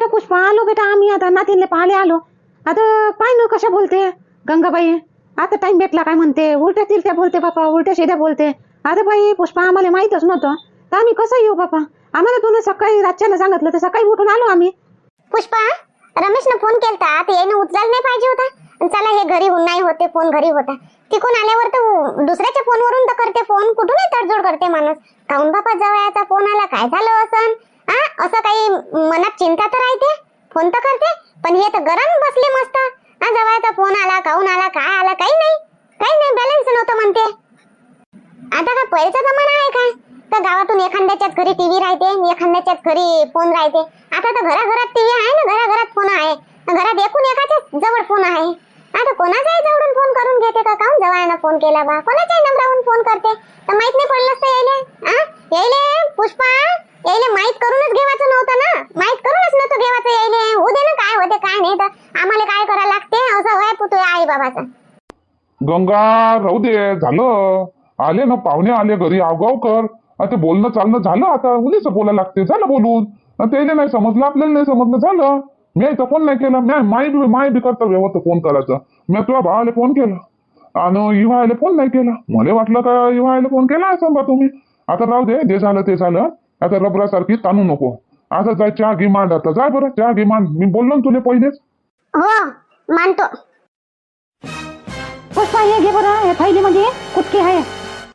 बेटा पुष्पा आलो बेटा आम्ही आता नातीनले पाहायला आलो. आता पाय ना कशा बोलते? गंगाबाई आता टाइम भेटला काय म्हणते? उलट्या तिलट्या बोलते बापा उलट्या शेद्या बोलते. अरे बाई पुष्पा आम्हाला माहीतच नव्हतं. तर आम्ही कसं येऊ बापा? आम्हाला तुला सकाळी रातच्यानं सांगितलं तर सकाळी उठून आलो आम्ही. पुष्पा रमेशनं फोन केलता. ते यानं उचलायला नाही पाहिजे होता. चला हे घरी नाही होते फोन घरी होता. तिकून आल्यावर तर दुसऱ्याच्या फोनवरून तर करते फोन कुठूनही तडजोड करते माणूस. काऊन बापा जवळचा फोन आला. काय झालं असं? आ असं काही मनात चिंता तर राहते फोन तर करते पण हे तर गरम बसले मस्त. हा जवळचा फोन आला काऊन आला काय आला काही नाही. काही नाही बॅलन्स नव्हतं म्हणते. आता का पैसा जमाना आहे काय? तर गावातून एखाद्याच्याच घरी टीव्ही राहते एखाद्याच्याच घरी फोन राहते. आता तर घराघरात टीव्ही आहे ना घराघरात फोन आहे. घरात एकूण एकाच्याच जवळ फोन आहे. आता कोणाच्याही जवळून फोन करून घेते का? काऊन जवळनं फोन केला बा? कोणाच्याही नंबरावरून फोन करते? तर माहीत नाही पडलं असतं यायले. आ? यायले पुष्पा. यायले माहीत करूनच घेवायचं नव्हतं ना. माहीत करूनच नव्हतं घेवायचं यायले. उद्या ना काय होते काय नाही तर आम्हाला काय करायला लागते? असं वय पुतळे आई बाबाचा. गंगा राहू दे झालं. आले ना पाहुणे आले घरी आवगाव कर. ते बोलणं चालणं झालं आता. उलीच बोलायला लागते. झालं बोलून. त्याने नाही समजलं आपल्याला नाही समजलं. झालं. मी तर फोन नाही केला. मी माय बी माय बी करता व्यवस्थित फोन करायचं. मी तुझ्या भावाला फोन केला. आणि युवायला फोन नाही केला. मला वाटलं का युवायला फोन केला असं बा तुम्ही? आता राहू दे जे झालं ते झालं. आता रबरासारखी ताणू नको. आता जाय चहा घे मांड आता. जाय बरं चहा घे मांड. मी बोललो ना तुला पहिलेच. हो मानतो. पुष्पा हे घे बरं. हे थैलीमध्ये कुटकी आहे.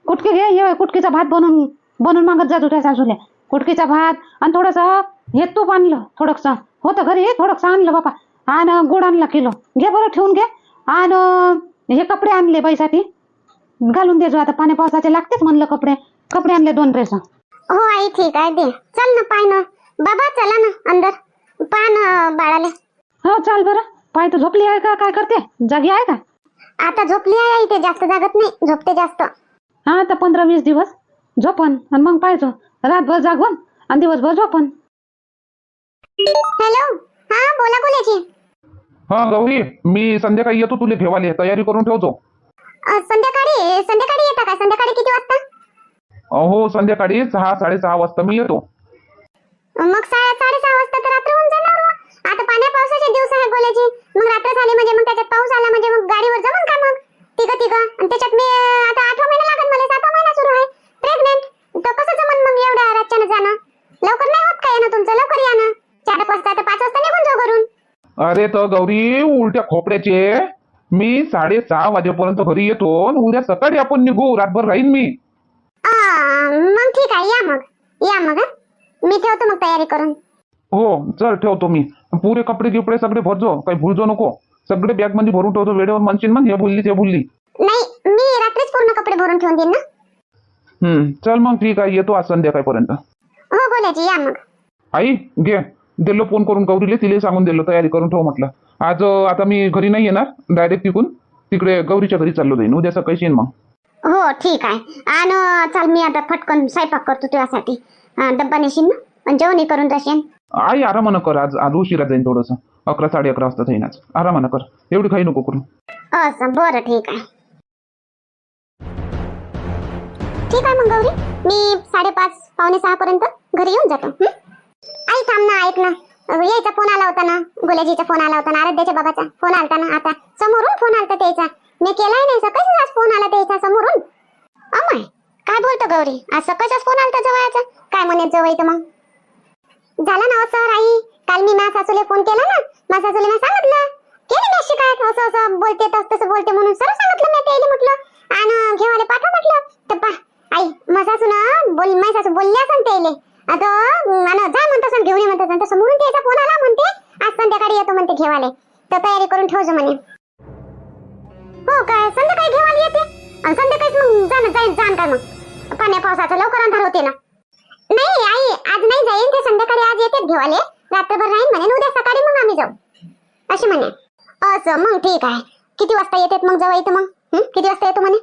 कुटकी घे. हे कुटकीचा भात बनवून बनवून मागत जा तुझ्या सासूल्या कुटकीचा भात आणि थोडंसं हे तूप आणलं थोडंसं. होतं घरी थोडंसं आणलं बापा. आणि गुड आणला किलो. घे बरं ठेवून घे. आणि हे कपडे आणले बाईसाठी. घालून दे जो आता पाण्या पावसाचे लागतेच म्हणलं कपडे. कपडे आणले दोन ड्रेस हो आई ठीक आहे दे. चल ना पाय ना. बाबा चला ना अंदर. पहा ना बाळाले. हो चाल बरं. पाय तर झोपली आहे का? काय करते? जागी आहे का? आता झोपली आहे इथे जास्त जागत नाही. झोपते जास्त. हा आता पंधरा वीस दिवस. झोपन आणि मग पाहिजे रातभर जागवण आणि दिवसभर झोपन. हॅलो हा बोला कोणाची? हा गौरी मी संध्याकाळी येतो तुला घेवाले. तयारी करून ठेवतो. संध्याकाळी? संध्याकाळी येता का? संध्याकाळी किती वाजता? हो संध्याकाळी सहा साडेसहा वाजता मी येतो. मग साडेसहा वाजता तर रात्र होऊन जाणार हो. आता पाण्या पावसाचे दिवस आहे बोलायचे मग रात्र झाली म्हणजे मग त्याच्यात पाऊस आला म्हणजे मग गाडीवर जमन का मग? तिघ तिघ. आणि त्याच्यात मी अ, आता आठवा महिना लागत मला सातवा महिना सुरू आहे. प्रेग्नेंट तर कसं जमन मग एवढ्या रातच्यानं जाणं? लवकर नाही होत काय ना तुमचं? लवकर या ना चार वाजता तर पाच वाजता निघून जाऊ घरून. अरे तर गौरी उलट्या खोपड्याचे. मी साडेसहा वाजेपर्यंत घरी येतो आणि उद्या सकाळी आपण निघू. रातभर राहीन मी. मग ठीक आहे या मग. या मग हं. मी ठेवतो मग तयारी करून. हो चल ठेवतो मी. पुरे कपडे गिपडे सगळे भरजो काही भुलजो नको. सगळे बॅगमध्ये भरून ठेवतो वेळेवर म्हणशील मग हे भुलली ते भुलली. नाही मी रात्रीच पूर्ण कपडे भरून ठेवून देईन ना? हम्म चल मग ठीक आहे येतो आज संध्याकाळपर्यंत. हो बोलायची या मग. आई घे. दिलो फोन करून गौरीले तिला सांगून दिलं तयारी करून ठेव म्हटलं. आज अं, आता मी घरी नाही येणार डायरेक्ट तिकून. तिकडे गौरीच्या घरी चाललो जाईन उद्या सकाळी येईन मग. हो ठीक आहे. आणि चाल मी आता फटकन स्वयंपाक करतो तुझ्यासाठी. डब्बा नेशील ना? आणि जेवणही करून जाशील आई आरामानं कर. आज आज उशिरा जाईन थोडंसं. अकरा साडे अकरा वाजता जाईन आज. आरामानं कर. एवढी काही नको करू. असं बरं ठीक आहे. ठीक आहे मग गौरी. मी साडेपाच पावणे सहा पर्यंत घरी येऊन जातो. हं? आई थांब ना ऐक ना. यायचा फोन आला होता ना. गोल्याजीचा फोन आला होता ना. आराध्याच्या बाबाचा फोन आलता ना. आता समोरून फोन आलता त्याचा. मी केलाय नाही सकाळीच फोन आला त्याचा समोरून. अमाय काय बोलतो गौरी? आज सकाळचाच फोन आलता जवळचा? काय म्हणत जवळ इथं मग? झालं ना सर आई? काल मी माझ्या सासूले फोन केला ना माझ्या सासूले मी सांगितलं. केली मी शिकायत? असं असं बोलते तस तसं बोलते म्हणून सर्व सांगितलं मी त्याला म्हटलं. आणि घेवाले पाठव म्हटलं. तर पा आई माझा सासू ना बोल माझ्या सासू बोलली असं त्याले आता आणि जा म्हणतो सण घेऊन ये म्हणतो सण तसं म्हणून त्याचा फोन आला म्हणते. आज संध्याकाळी येतो म्हणते घेवाले तर तयारी करून ठेवजो म्हणे. हो काय? संध्याकाळी घेऊन येते. आणि संध्याकाळीच मग जाण जाईन जाण काय मग? पाण्या पावसाचा लवकर अंधार होते ना. नाही आई आज नाही जाईन ते संध्याकाळी आज येते घेवाले रात्रभर राहीन म्हणे उद्या सकाळी मग आम्ही जाऊ. अशी म्हणे. असं मग ठीक आहे. किती वाजता येतात मग जवळ इथं मग? किती वाजता येतो म्हणे?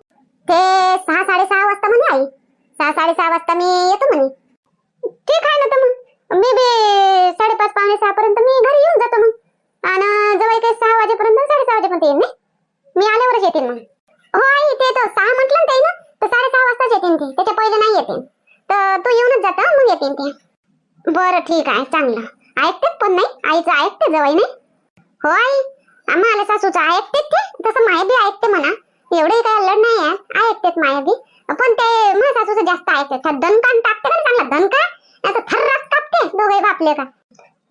ते सहा साडेसहा वाजता म्हणे आई. सहा साडेसहा वाजता मी येतो म्हणे. ठीक आहे ना तर मग. मी बी साडेपाच पावणे सहा पर्यंत मी घरी येऊन जातो मग. आणि जवळ काही सहा वाजेपर्यंत साडेसहा वाजेपर्यंत येईन नाही? मी आल्यावरच येतील मग. हो आई ते तर सहा म्हटलं ना ना तर साडेसहा वाजताच येतील ते. त्याच्या पहिले नाही येते. तर तू येऊनच जाता मग येतील ते. बरं ठीक आहे चांगलं. ऐकतेच पण नाही आईचं ऐकते जवळ नाही? हो आई आम्हाला सासूचं ऐकतेच ते. तसं माय बी ऐकते म्हणा. एवढे काय अल्लड नाही आहे. ऐकतेच माय बी पण ते माझ्या सासूचं जास्त ऐकते. दणकान टाकते ना चांगला दणका आता थर्रास कापते दोघे बापले का?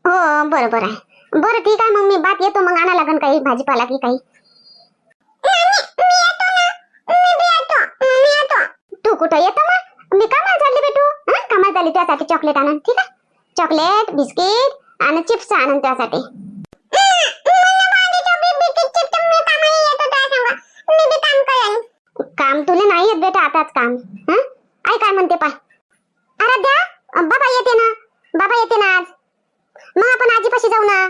हो बरोबर आहे. बरं ठीक आहे मग मी बात येतो मग आणा लागन काही भाजीपाला की काही. तू कुठं येतो मग? मी कामाला चालली बेटू हं? कामाला चालली त्यासाठी चॉकलेट आणून ठीक आहे? चॉकलेट बिस्किट आणि चिप्स आणून त्यासाठी. काम तुला नाही येत बेटा आताच काम. हं? आई काय म्हणते पाय? आराध्या अं, बाबा येते ना. बाबा येते ना आज. मग आपण आजीपाशी जाऊ ना.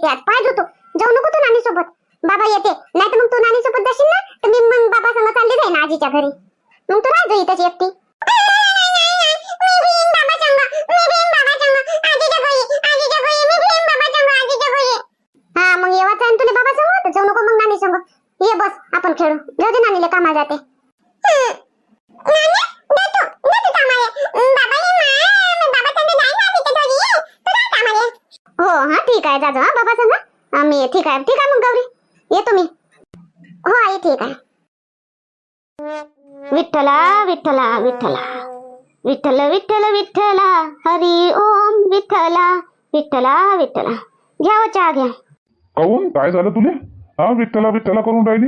येते आज पाय धुतो. जाऊ नको तू नानी सोबत बाबा येते. नाही तर मग तू नानी सोबत जाशील ना तर मी मग बाबा संग चालली जाईन आजीच्या घरी. मग तू राहतो इथंच एकटी हा मग येवाच आहे ना तुला बाबा संग तर जाऊ नको मग नानी संग ये बस आपण खेळू जाऊ दे नानीला कामा जाते हो हा ठीक आहे जाजो हा बाबा संग. मी ठीक आहे. ठीक आहे मग गौरी. येतो मी. हो आई ठीक आहे. विठ्ठला विठ्ठला विठ्ठला. विठ्ठल विठ्ठल विठ्ठला. हरी ओम विठ्ठला. विठ्ठला विठ्ठला. घ्या हो चहा घ्या. काहून काय झालं तुले? हा विठ्ठला विठ्ठला करून राहिली?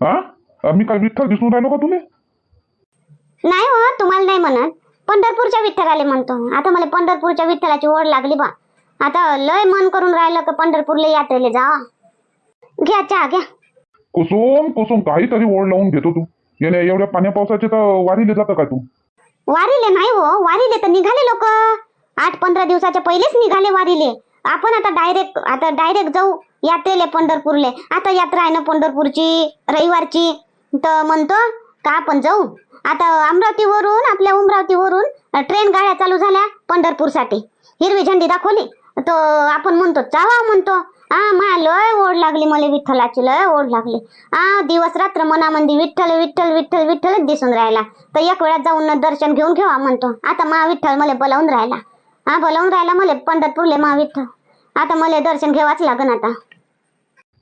हा? मी काय विठ्ठल दिसून राहिलो का तुले? नाही हो तुम्हाला नाही म्हणत. पंढरपूरच्या विठ्ठलाले म्हणतो. आता मला पंढरपूरच्या विठ्ठलाची ओढ लागली बा. आता लय मन करून राहिलं का पंढरपूरला यात्रेला जा. घ्या चहा घ्या. कुसुम कुसुम काहीतरी ओढ लावून घेतो तू. याने एवढ्या पाण्या पावसाचे तर वारीले जातं का तू? वारीले नाही हो वारीले तर निघाले लोक. आठ पंधरा दिवसाच्या पहिलेच निघाले वारीले. आपण आता डायरेक्ट आता डायरेक्ट जाऊ यात्रेले पंढरपूरले. आता यात्रा आहे ना पंढरपूरची रविवारची. तर म्हणतो का आपण जाऊ? आता अमरावतीवरून आपल्या अमरावतीवरून ट्रेन गाड्या चालू झाल्या पंढरपूरसाठी. हिरवी झंडी दाखवली. तर आपण म्हणतो चावा म्हणतो. हा मा लय ओढ लागली मला विठ्ठलाची लय ओढ लागली. हा दिवस रात्र मनामंदी विठ्ठल विठ्ठल विठ्ठल विठ्ठलच दिसून राहिला. तर एक वेळा जाऊन दर्शन घेऊन घेवा म्हणतो. आता मा विठ्ठल मला बोलावून राहिला. हा बोलावून राहिला मला पंढरपूरले मा विठ्ठल. आता मला दर्शन घेवाच लागन आता.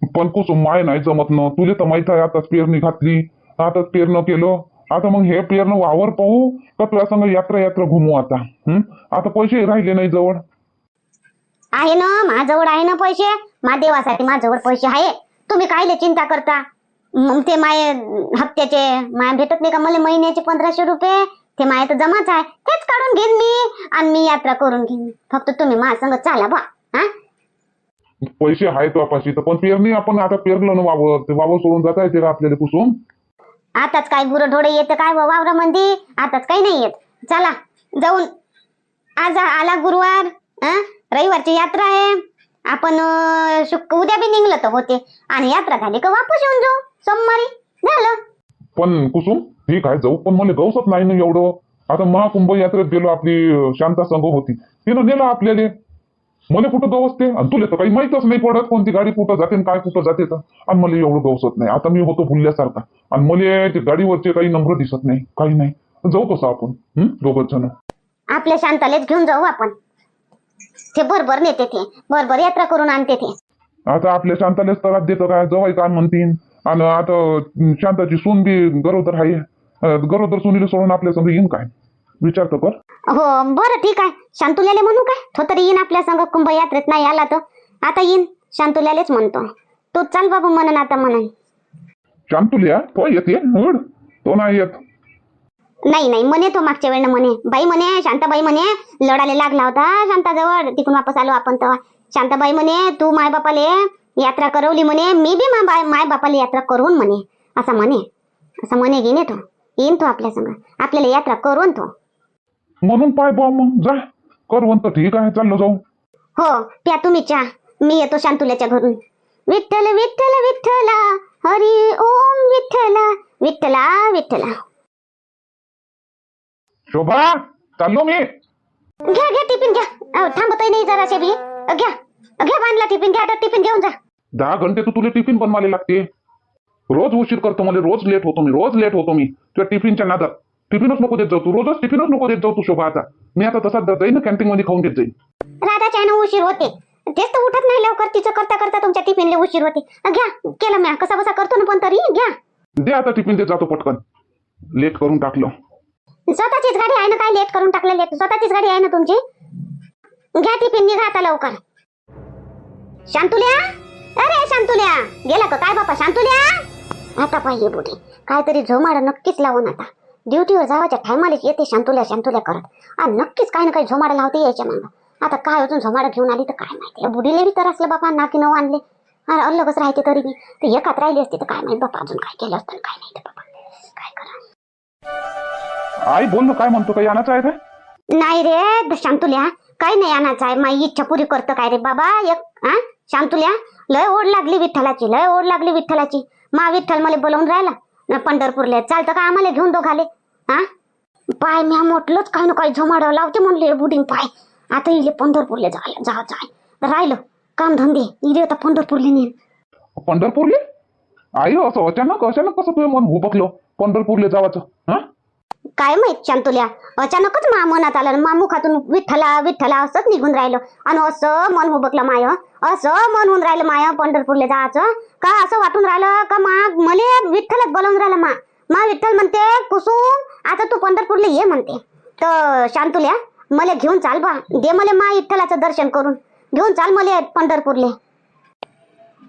पण कुसुम माय नाही जमत ना. तुझे तर माहीत आहे आताच पेरणी घातली. आताच पेरणं केलं. आता मग हे पेरणं वावर पाहू का तुला संग यात्रा यात्रा घुमू आता? हम्म आता पैसे राहिले नाही जवळ. आहे ना माझ्याजवळ आहे ना पैसे? मा देवासाठी माझ्याजवळ पैसे आहे. तुम्ही कायले चिंता करता? मग ते माय हप्त्याचे माय भेटत नाही का? मला महिन्याचे पंधराशे रुपये. ते माय तर जमाच आहे. तेच काढून घेईन मी आणि मी यात्रा करून घेईन. फक्त तुम्ही माझ्या संग चाला बा हा? पैसे आहेत तुझ्यापाशी तर पण पेरणी आपण आता पेरलं ना वावर. ते वावर सोडून जाता येते का आपल्याला कुसुम आताच काय गुरं येतं काय वावरामध्ये आताच काही नाही येत. चला जाऊन. आज आला गुरुवार? रविवारची यात्रा आहे. आपण शुक उद्या बी निघलं तर होते. आणि यात्रा झाली का वापस येऊन जाऊ. सोमवारी. झालं. पण कुसुम ठीक आहे जाऊ? पण मला गवसत नाही ना एवढं. आता महाकुंभ यात्रेत गेलो आपली शांता संघ होती. तिनं नेलं आपल्याला. मला कुठं गवसते आणि तुला तर काही माहीतच नाही पडत कोणती गाडी कुठं जाते काय कुठं जाते तर. आणि मला एवढं गवसत नाही. आता मी होतो भुलल्यासारखा. आणि मला ते गाडीवरचे काही नंबर दिसत नाही. काही नाही. जाऊ कसं आपण? दोघंच जण. आपल्या शांतालेच घेऊन जाऊ आपण. ते बरोबर नेते ते. बरोबर यात्रा करून आणते ते. आता आपल्या शांतालेच तरात देतं काय? जवाई काय म्हणतील आणि आता शांताची सून बी गरोदर आहे. गरोदर सुनीला सोडून आपल्या संग येईन काय? विचार तर कर. हो बरं ठीक आहे. शांतुल्याले म्हणू काय? तो तरी येईन आपल्या संग. कुंभ यात्रेत नाही आला तर आता येईन. शांतुल्यालेच म्हणतो. तू चाल बाबू म्हणन आता म्हणन शांतुल्या? तो येते हड. तो नाही येत. नाही नाही म्हणे तो मागच्या वेळेनं म्हणे. बाई म्हणे शांताबाई म्हणे लढाले लागला होता शांताजवळ. तिकडून वापस आलो आपण तेव्हा. शांताबाई म्हणे तू माय बापाले यात्रा करवली म्हणे. मी बी माय माय बापाले यात्रा करून म्हणे. असं म्हणे. असं म्हणे घेणे तो. येईन तो आपल्या संग. आपल्याला यात्रा करून तो. म्हणून पाय बा मग. जा. ठीक आहे. चाललो जाऊ. हो प्या तुम्ही चहा. मी येतो शांतुल्याच्या घरून. विठ्ठल विठ्ठल विठ्ठला. हरी ओम विठ्ठला. विठ्ठला विठ्ठला. शोभा चाललो मी. घ्या घ्या टिफिन घ्या. अहो, थांबतही नाही जराशे बी घ्या. घ्या बांधला टिफिन घ्या आता टिफिन घेऊन जा. दहा घंटे तर तुला टिफिन बनवायला लागते. रोज उशीर करतो मला रोज लेट होतो मी रोज लेट होतो मी. तुझ्या टिफिनच्या नादात. टिफिनच नको देत जाऊ तू रोजच टिफिनच नको देत जाऊ तू शोभा आता. मी आता तसाच जाईन कॅन्टीन मध्ये खाऊन देत जाईन. राधाच्या यानं उशीर होते. तेच तर उठत नाही लवकर तिचं करता करता तुमच्या टिफिनला उशीर होते. घ्या. केलं मी कसा बसा करतो ना पण तरी घ्या. दे आता टिफिन देत जातो पटकन. लेट करून टाकलं. स्वतःचीच गाडी आहे ना काय लेट करून टाकलेली स्वतःचीच गाडी आहे ना तुमची? घ्या टिफिन निघा आता लवकर. शांतुल्या? अरे शांतुल्या! गेला का? काय बापा शांतुल्या? आता पाहिजे बुढी. काहीतरी झोमाड नक्कीच लावून आता. ड्युटीवर जावाच्या टायमालेच येते शांतुल्या शांतुल्या करत. आणि नक्कीच काही ना काही झोमाड लावते यायच्या मग. आता काय अजून झोमाड घेऊन आली तर काय माहिती? या बुढीला बी तर असलं बापा नाकी नऊ आणले. अरे अलगच राहते तरी बी. ते एकात राहिली असते तर काय माहीत बापा अजून काय केलं असतं काय नाही तर बापा. आई बोल ना काय म्हणतो काही आणायचं आहे काय नाही रे शांतुल्या. काही नाही आणायचं आहे. माझी इच्छा पुरी करतं काय रे? बाबा एक हा शांतुल्या लय ओढ लागली विठ्ठलाची लय ओढ लागली विठ्ठलाची. मा विठ्ठल मला बोलवून राहिला न पंढरपूरला. चालतं का आम्हाला घेऊन दोघाले हा पाय म्या म्हटलंच काही ना काही झोमाडं लावते म्हणले बुडीन पाय. आता इले पंढरपूरला जायला जा जाय राहिलं. काम धंदे. इले आता पंढरपूरला नेन. पंढरपूरले? आई असं अचानक अचानक कसं तुझं मन भुबकलो पंढरपूरले जावाचं हा? काय माहीत शांतुल्या? अचानकच मा मनात आलं मामू खातून विठ्ठला विठ्ठला असंच निघून राहिलं. आणि असं मन हुबकलं माय असं मन होऊन राहिलं माय पंढरपूरला जायचं का असं वाटून राहिलं का मा मले विठ्ठलच बोलावून राहिलं मा. मा विठ्ठल म्हणते कुसुम आता तू पंढरपूरला ये म्हणते. तर शांतुल्या मला घेऊन चाल बा. दे मला मा विठ्ठलाचं दर्शन करून. घेऊन चाल मला पंढरपूरले.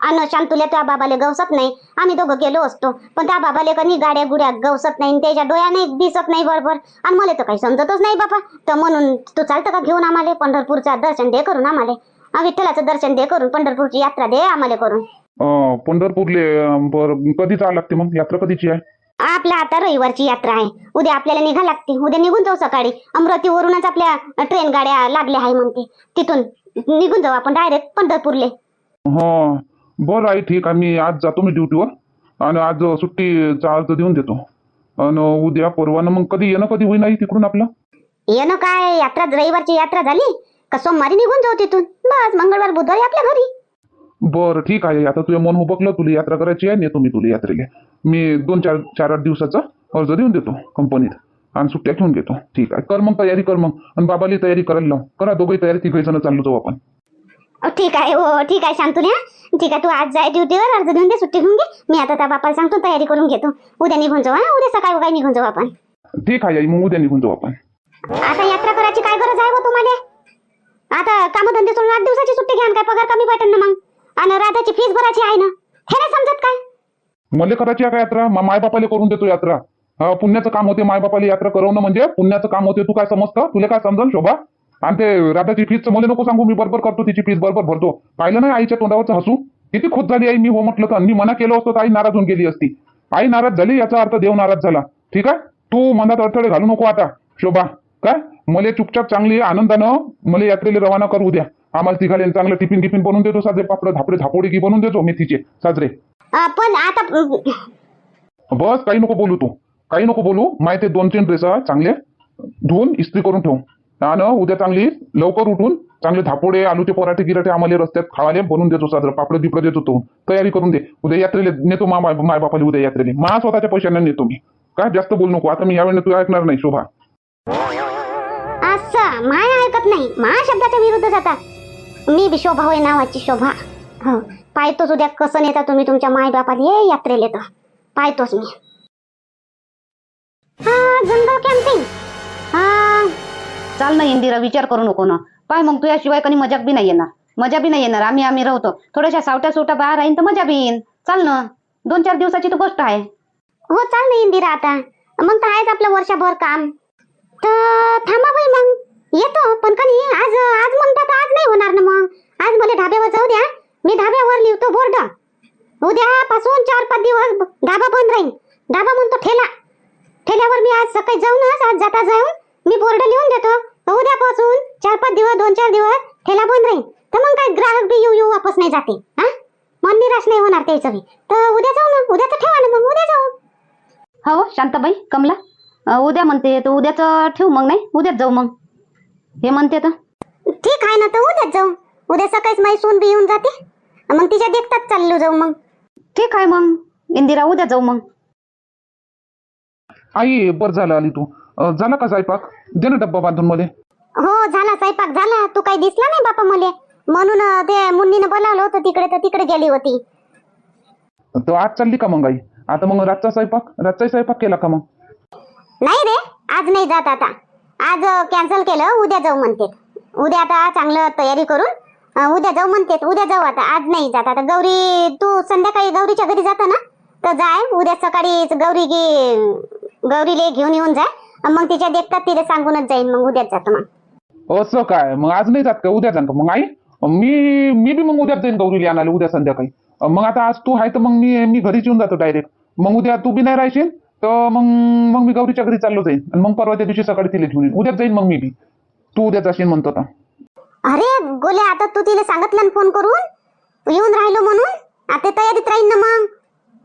अन शांतुल्या त्या बाबाले गवसत नाही. आम्ही दोघं गेलो असतो. पण त्या बाबाले कधी गाड्या गुड्या गवसत नाही त्याच्या डोळ्याने दिसत नाही बरोबर आणि मला तर काही समजतच नाही बाबा तर म्हणून तू चालतं का घेऊन आम्हाला पंढरपूरचं दर्शन दे करून आम्हाला? विठ्ठलाचं दर्शन दे करून पंढरपूरची यात्रा दे आम्हाला करून. पंढरपूरले कधी जावं लागते मग? यात्रा कधीची आहे? आपल्या आता रविवारची यात्रा आहे. उद्या आपल्याला निघा लागते. उद्या निघून जाऊ सकाळी. अमरावतीवरूनच आपल्या ट्रेन गाड्या लागल्या आहे म्हणते. तिथून निघून जाऊ आपण डायरेक्ट पंढरपूरले. हा. बरं आई ठीक आहे. मी आज जातो मी ड्युटीवर आणि आज सुट्टीचा अर्ज देऊन देतो. आणि उद्या परवानं मग कधी येणं कधी होईन तिकडून आपलं? ये ना काय? यात्रा रविवारची यात्रा झाली? का सोमवारी निघून जाऊ तिथून? बस मंगळवार बुधवारी आपल्या घरी. बरं ठीक आहे. आता तुझं मन हुबकलं तुला यात्रा करायची आहे नेतो मी तुला यात्रेला. मी दोन चार चार आठ दिवसाचा अर्ज देऊन देतो कंपनीत आणि सुट्ट्या घेऊन घेतो. ठीक आहे. कर मग तयारी कर मग. आणि बाबाली तयारी करायला लाव. करा दोघंही तयारी तिघही जण चाललो जाऊ आपण. ठीक आहे हो ठीक आहे शांतुल्या ठीक आहे तू आज जाय ड्युटीवर अर्ज घेऊन घे सुट्टी घेऊन घे मी आता त्या बापाला सांगतो तयारी करून घेतो. उद्या निघून जाऊ हा. उद्या सकाळी काय निघून जाऊ आपण. ठीक आहे आई मग उद्या निघून जाऊ आपण. आता यात्रा करायची काय गरज आहे हो तुम्हाला? आता कामधंदे सोडून आठ दिवसाची सुट्टी घ्या आणि काय पगार कमी भेटेल ना मग? आणि राधाची फीस भरायची आहे ना? हे नाही समजत काय? मले करायची आहे का यात्रा? मा- मायबापाले करून देतो यात्रा. हा, पुण्याचं काम होते मायबापाला यात्रा करवणं म्हणजे पुण्याचं काम होते तू काय समजतं? तुला काय समजल शोभा? आणि ते राधाची फीस मला नको सांगू मी बरोबर करतो तिची फीस बरोबर भरतो. पाहिलं नाही आईच्या तोंडावरचं हसू? किती खुश झाली आई मी हो म्हटलं तर. मी मना केलं असतं तर आई नाराज होऊन गेली असती. आई नाराज झाली याचा अर्थ देव नाराज झाला. ठीक आहे? तू मनात अडथळे घालू नको आता शोभा. काय? मला चुपचाप चांगली आनंदानं मला यात्रेला रवाना करू द्या. आम्हाला तिघाले चांगलं टिफिन टिफिन बनवून देतो साजरे पापड झापडे झापोडी की बनवून देतो मेथीचे. साजरे. अ, पण आता बस काही नको बोलू तू. काही नको बोलू. माय ते दोन तीन ड्रेस चांगले. धुवून इस्त्री करून ठेव. आणि उद्या चांगली लवकर उठून चांगले धापोडे आलूचे पराठे गिराठे आम्हाला रस्त्यात खावाले बनवून देतो साजरं पापड बिपड देतो तो. तयारी करून दे. उद्या यात्रेला नेतो मा माय बापाला उद्या यात्रेला. मा स्वतःच्या पैशांना नेतो मी. काय जास्त बोलू नको. आता मी यावेळेला तू ऐकणार नाही शोभा. असं. माय ऐकत नाही. मा शब्दाच्या विरुद्ध जाता मी बी शोभा होय नावाची शोभा. हो. पाहतोच उद्या कसं नेता तुम्ही तुमच्या माय बापाला ये यात्रेला तर. पाहतोच मी. हा जंगल कॅम्पिंग. हा चाल ना इंदिरा विचार करू नको ना. पाय मग तुझ्याशिवाय कधी मजाक बी नाही येणार. मजा बी नाही येणार. आम्ही आम्ही राहतो. थोड्याशा सावट्या सुवट्या बाहेर राहीन तर मजा बी येईन. चाल ना. दोन चार दिवसाची तर गोष्ट आहे. हो चाल ना इंदिरा आता. मग तर आहेच आपलं वर्षभर काम. तर थांबा बाई मग. येतो पण कधी? आज आज म्हणतात आज नाही होणार ना मग. आज मला ढाब्यावर जाऊ द्या. मी ढाब्यावर लिहितो बोर्ड. उद्यापासून चार पाच दिवस ढाबा बंद राहील ढाबा म्हणतो ठेला. ठेल्यावर मी आज सकाळी जाऊनच आज जाता जाऊन मी बोर्ड लिहून देतो. तर उद्यापासून चार पाच दिवस दोन चार दिवस ठेला बंद राहील. तर मग काय ग्राहक बी येऊ येऊ वापस नाही जाते. हा? मन निराश नाही होणार त्याचं बी. तर उद्या जाऊ ना. उद्याचं ठेवा ना मग. उद्या जाऊ. हो शांताबाई कमला. उद्या म्हणते तर उद्याच ठेवू मग नाही? उद्याच जाऊ मग. हे म्हणते तर. ठीक आहे ना तर उद्याच जाऊ. उद्या सकाळीच माझी सून बी येऊन जाते. मग तिच्या देखतात चाललो जाऊ मग. ठीक आहे मग. इंदिरा उद्या जाऊ मग. आई बर झालं आली तू. अं, झाला का स्वयंपाक? दे ना डब्बा बांधून मध्ये हो झाला स्वयंपाक झाला. तू काही दिसला नाही बापा मले. म्हणून अं, ते मुन्नीनं बोलावलं होतं तिकडे तर तिकडे गेली होती. तो आज चालली का मग आई? आता मग रातचा स्वयंपाक? रातचाही स्वयंपाक केला का मग? नाही रे आज नाही जात आता. आज कॅन्सल केलं उद्या जाऊ म्हणते. उद्या आता चांगलं तयारी करून अं, उद्या जाऊ म्हणते. उद्या जाऊ आता आज नाही जात. आता गौरी तू संध्याकाळी गौरीच्या घरी जाता ना? तर जाय उद्या सकाळी गौरी गे गौरीले घेऊन येऊन जाय. मग तिच्या देखतात तिला सांगूनच जाईन मग उद्याच जातो मग. असं काय? मग आज नाही जात का? उद्या जाण का? मग आई मी मी बी मग उद्याच जाईन गौरीला आणायला उद्या संध्याकाळी. मग आता आज तू आहे तर मग मी मी घरीच येऊन जातो डायरेक्ट मग उद्या तू बी नाही राहशील तर मग मग मी गौरीच्या घरी चाललो जाईन. आणि मग परवाच्या दिवशी सकाळी तिला घेऊन येईन. उद्याच जाईन मग मी बी. तू उद्या जाशील म्हणतो आता. अरे गोल्या आता तू तिला सांगितलं ना फोन करून? येऊन राहिलो म्हणून? आता तयारीत राहीन ना मग?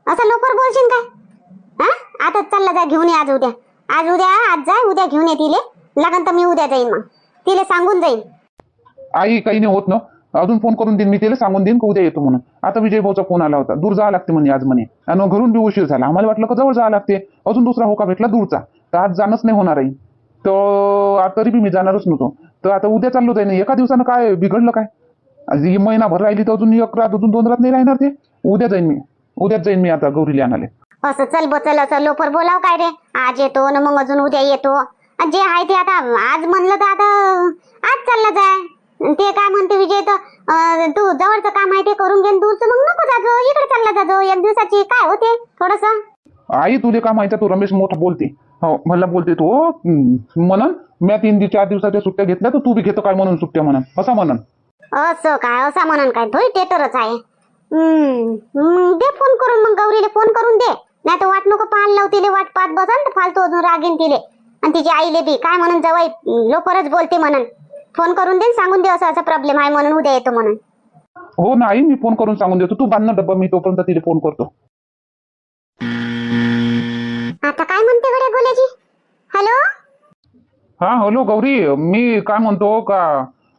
असं लवकर बोलशील काय? हा? आता चालला जा घेऊन ये आज उद्या. आज उद्या आज जाय उद्या घेऊन ये तिले. लागन तर मी उद्या जाईन मग. तिला सांगून जाईन. आई काही नाही होत ना. अजून फोन करून देईन मी तिला सांगून देईन का उद्या येतो म्हणून. आता विजय भाऊचा फोन आला होता. दूर जावं लागते म्हणे आज म्हणे. आणि घरून बी उशीर झाला. आम्हाला वाटलं का जवळ जावं लागते. अजून दुसरा होका भेटला दूरचा. तर आज जाणंच नाही होणार आहे. तर तरी बी मी जाणारच नव्हतो. तर आता उद्या चाललो जाईन. एका दिवसानं काय बिघडलं काय? आज ही महिनाभर राहिली तर अजून एक रात अजून दोन रात नाही राहणार ते. उद्या जाईन मी. उद्याच जाईन मी आता गौरीला आणाले असं चल बो चल असं लोकर बोलाव काय रे? आज येतो ना मग अजून उद्या येतो. जे आहे ते आता आज म्हणलं तर आता आज चालला जाय. ते काय म्हणते विजय तर तू जवळचं काम आहे ते करून घेऊन दूरचं मग नको जाजो इकडे चालला जाजो एक दिवसाची काय होते थोडस? आई तुले का माहिती तू रमेश मोठा बोलते. हो मला बोलते तू हं, म्हणन मी तीन चार दिवसाच्या सुट्ट्या घेतल्या तर तू बी घेतो काय म्हणून सुट्ट्या म्हणन? असा म्हणन. असं काय असा म्हणून काय? थोडी टेटरच आहे. दे फोन करून मग गौरीला फोन करून दे. नाही तर वाट नको पाहायला लाव तिले वाट पाहत बसाल तर फालतू अजून रागीन तिले. आणि तिची आईले बी काय म्हणून जवळ लोकरच बोलते म्हणून. फोन करून दे सांगून दे असं असा प्रॉब्लेम आहे म्हणून उद्या येतो म्हणून. हो ना आई मी फोन करून सांगून देतो. तू बांध ना डब्बा मी तोपर्यंत तिला फोन करतो. आता काय म्हणते गड्या गोल्याजी हॅलो? हा हॅलो गौरी मी काय म्हणतो का?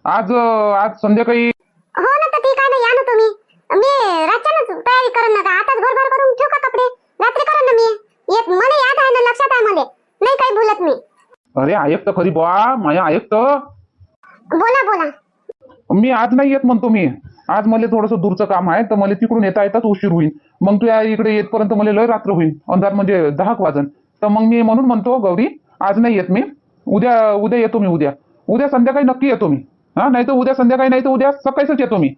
आज आज संध्याकाळी हो ना तर ठीक आहे ना या ना तुम्ही मी रातच्यानंच तयारी करेन ना का आताच भरभर करून ठेवू का कपडे रात्री करेन ना मी येत मला याद आहे ना लक्षात आहे मला नाही काही भूलत मी अरे ऐक तर खरी बा माया ऐक तर बोला बोला. मी आज नाही येत म्हणतो मी. आज मला थोडंसं दूरचं काम आहे तर मला तिकडून येता येताच उशीर होईल मग तू या इकडे येतपर्यंत मला लय रात्र होईल अंधार म्हणजे दहा वाजन. तर मग मी म्हणून म्हणतो गौरी आज नाही येत मी. उद्या उद्या येतो मी उद्या. उद्या संध्याकाळी नक्की येतो मी. हा नाही तर उद्या संध्याकाळी नाही तर उद्या सकाळीच येतो मी.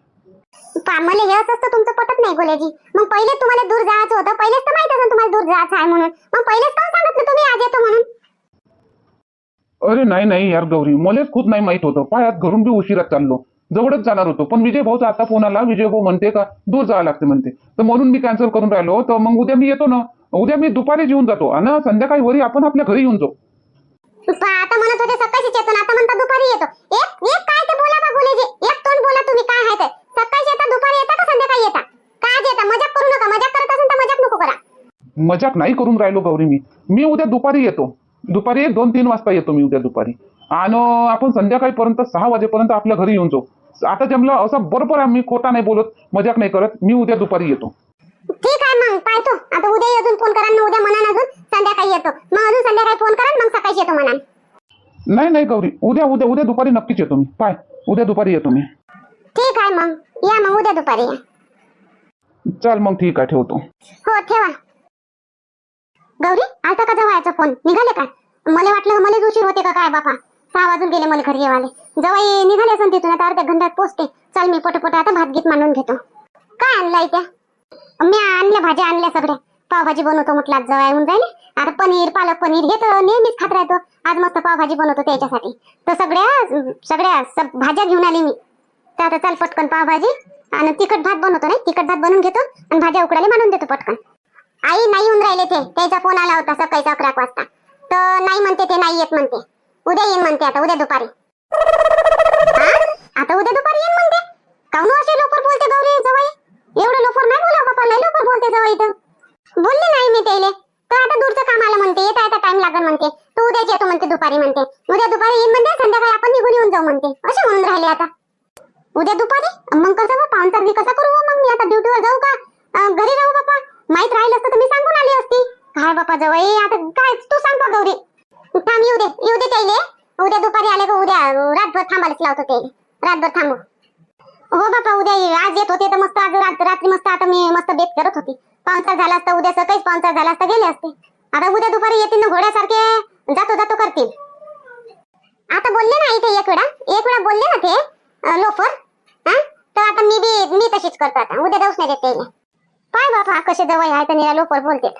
पा मला हे असं तुमचं पटत नाही गोल्याजी मग पहिले तुम्हाला दूर जायचं होतं. पहिलेच तर माहीत असेल तुम्हाला दूर जायचं आहे म्हणून. मग पहिलेच का सांगितलं तुम्ही आज येतो म्हणून? अरे नाही नाही यार गौरी मलाच खुद नाही माहीत होतं. पायात घरून बी उशिरात चाललो. जवळच जाणार होतो. पण विजय भाऊचा आता फोन आला. विजय भाऊ म्हणते का दूर जावं लागते म्हणते. तर म्हणून मी कॅन्सल करून राहिलो. तर मग उद्या मी येतो ना. उद्या मी दुपारी येऊन जातो. आणि संध्याकाळी वरी आपण आपल्या घरी येऊन जाऊ. आता म्हणत होते सकाळीच येतो ना. आता म्हणता दुपारी येतो. एक एक काय ते बोला का गोल्याजी एक तोंड बोला तुम्ही. काय आहे ते? सकाळी येता दुपारी येता का संध्याकाळी येता? काय आज येता मजाक करू नका. मजाक करत असेल तर मजाक नको करा. मजाक नाही करून राहिलो गौरी मी. मी उद्या दुपारी येतो. दुपारी दोन तीन वाजता येतो मी उद्या दुपारी. आणि आपण संध्याकाळीपर्यंत सहा वाजेपर्यंत आपल्या घरी येऊन जाऊ. आता जमलं असं बरोबर आहे मी खोटा नाही बोलत मजाक नाही करत. मी उद्या दुपारी येतो. ठीक आहे मग पाहतो आता उद्या अजून फोन करा ना उद्या म्हणा अजून. संध्याकाळी येतो. मग अजून संध्याकाळी फोन करा मग सकाळी येतो म्हणा नाही नाही गौरी. उद्या उद्या उद्या दुपारी नक्कीच येतो मी. पाय उद्या दुपारी येतो मी. ठीक आहे मग. या मग उद्या दुपारी या. चल मग ठीक आहे ठेवतो. हो ठेवा. गौरी आलता का जवळचा फोन? निघाले का मला वाटलं मलाच उशीर होते का काय बापा? सहा वाजून गेले मला घरी येवाले. जवळ निघाले असं तिथून आता अर्ध्या घंट्यात पोचते. चल मी पटपट आता भात गीत मांडून घेतो. काय आणलंय त्या? मी आणल्या भाज्या आणल्या सगळ्या. पावभाजी बनवतो म्हटलं आज जवळ येऊन जाईल आता पनीर पालक पनीर हे तर नेहमीच खात राहतो. आज मस्त पावभाजी बनवतो त्याच्यासाठी. तर सगळ्या सगळ्या सब भाज्या घेऊन आली मी. तर आता चाल पटकन पावभाजी. आणि तिखट भात बनवतो नाही तिखट भात बनवून घेतो आणि भाज्या उकडायला मानून देतो पटकन. आई नाही येऊन राहिले ते. त्याचा फोन आला होता सकाळी अकरा वाजता. तर नाही म्हणते ते नाही येत म्हणते. उद्या येईन म्हणते आता उद्या दुपारी. आता उद्या दुपारी येईन म्हणते? काऊन हो असे लवकर बोलते गौरी जवळ? एवढं लवकर नाही बोला बाबा नाही लवकर बोलते जवळ इथं. बोलले नाही मी त्याले. तर आता दूरचं काम आलं म्हणते येता येता टाइम लागल म्हणते. तू उद्याच येतो म्हणते दुपारी म्हणते. उद्या दुपारी येईन म्हणते संध्याकाळी आपण निघून येऊन जाऊ म्हणते. असे म्हणून राहिले आता. उद्या दुपारी? मग कसं बा पाहुणचार मी कसा करू हो मग मी? आता ड्युटीवर जाऊ का? घरी राहू बापा? माहीत राहिलं असतं तर मी सांगून आली असती. काय बापा जवळ? आता काय? तू सांग बा गौरी. थांब येऊ दे. येऊ दे त्याले उद्या दुपारी आले का उद्या रातभर थांबायलाच लावतो ते. रातभर थांबू. हो बापा उद्या ये. आज येत होते तर मस्त आज रात रात्री मस्त आता मी मस्त बेत करत होती. पावसाळा झाला असता उद्या सकाळीच पावसाळा झाला असता गेले असते. आता उद्या दुपारी येतील ना घोड्यासारखे. जातो जातो करतील. आता बोलले ना इथे एक वेळा. एक वेळा बोलले ना ते लोफर. हा? तर आता मी बी मी तशीच करतो आता. उद्या जाऊच नाही देते पाय बापा कसे जवळ आहे तर निळा लोपर बोलते